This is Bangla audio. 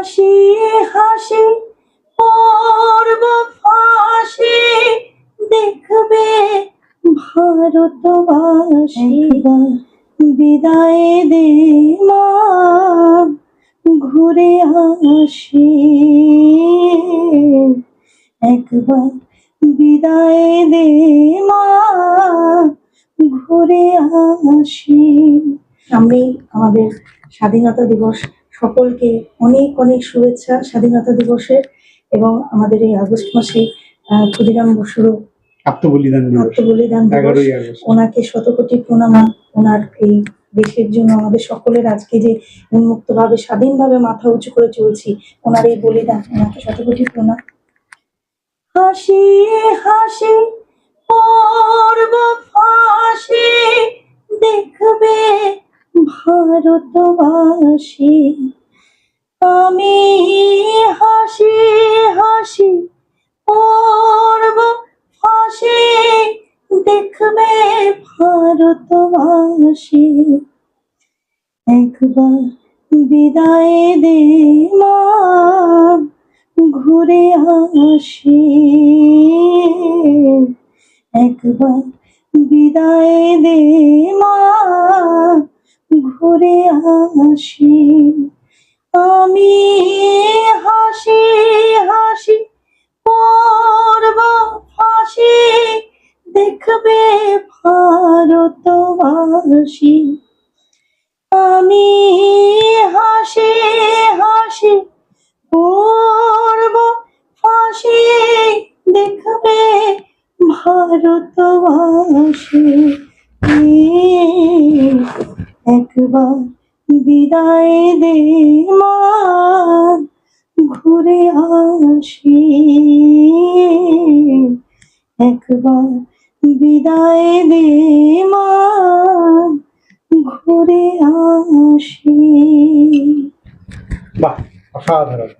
হাসি হাসি, পর্ব ফাঁসি দেখবে ভারতবাসী। বিদায় দে মা, ঘুরে আসি। একবার বিদায় দে মা, ঘুরে আসি। আমি আমাদের স্বাধীনতা দিবস সকলকে অনেক অনেক শুভেচ্ছা স্বাধীনতা দিবসের এবং আমাদের এই আগস্ট মাসে ক্ষুদিরাম বসুরও আত্মবলিদান দিবস। আত্মবলিদান ওনাকে শতকোটি প্রণাম। ওনার এই দেশের জন্য আমাদের সকলের আজকে যে উন্মুক্তভাবে স্বাধীনভাবে মাথা উঁচু করে চলছি ওনার এই বলিদান ওনাকে শতকোটি প্রণাম। হাসি হাসি পর্ব ফাঁসি দেখবে। ভারতবাসী, আমি হাসি হাসি পর্ব ফাঁসি দেখবে ভারতবাসী। একবার বিদায় দে ঘুরে আসি। একবার বিদায় দে মা ঘুরে আসি আমি হাসি হাসি পর্ব ফাঁসি, দেখবে ভারতবাসী। আমি হাসি হাসি পর্ব ফাঁসি, দেখবে ভারতবাসী। একবার বিদায় দে মা ঘুরে আসি। একবার বিদায় দে মা ঘুরে আসি। বাহ অসাধারণ।